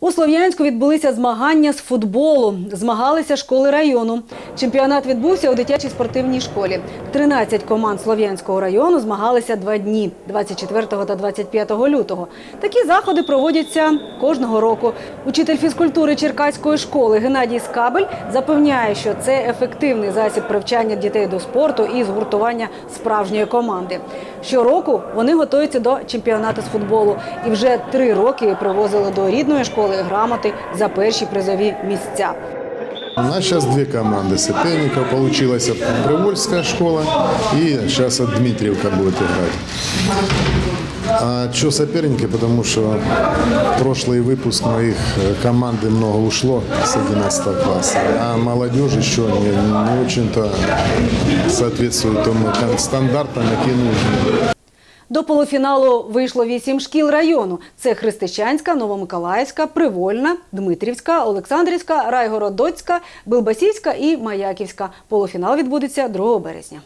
У Слов'янську відбулися змагання з футболу. Змагалися школи району. Чемпіонат відбувся у дитячій спортивній школі. 13 команд Слов'янського району змагалися два дні 24 та 25 лютого. Такі заходи проводяться кожного року. Учитель фізкультури Черкаської школи Геннадій Скабель запевняє, що це ефективний засіб привчання дітей до спорту і згуртування справжньої команди. Щороку вони готуються до чемпіонату з футболу і вже три роки привозили до рідної школи грамоти за перші призові місця. У нас сейчас две команды соперников. Получилась Привольская школа и сейчас от Дмитриевка будет играть. А что соперники? Потому что прошлый выпуск моих э, команды много ушло с 11 класса, а молодежь еще не, не очень-то соответствует тому кон- стандартам, які нужны. До полуфіналу вийшло вісім шкіл району: це Христичанська, Новомиколаївська, Привольна, Дмитрівська, Олександрівська, Райгородоцька, Билбасівська і Маяківська. Полуфінал відбудеться 2 березня.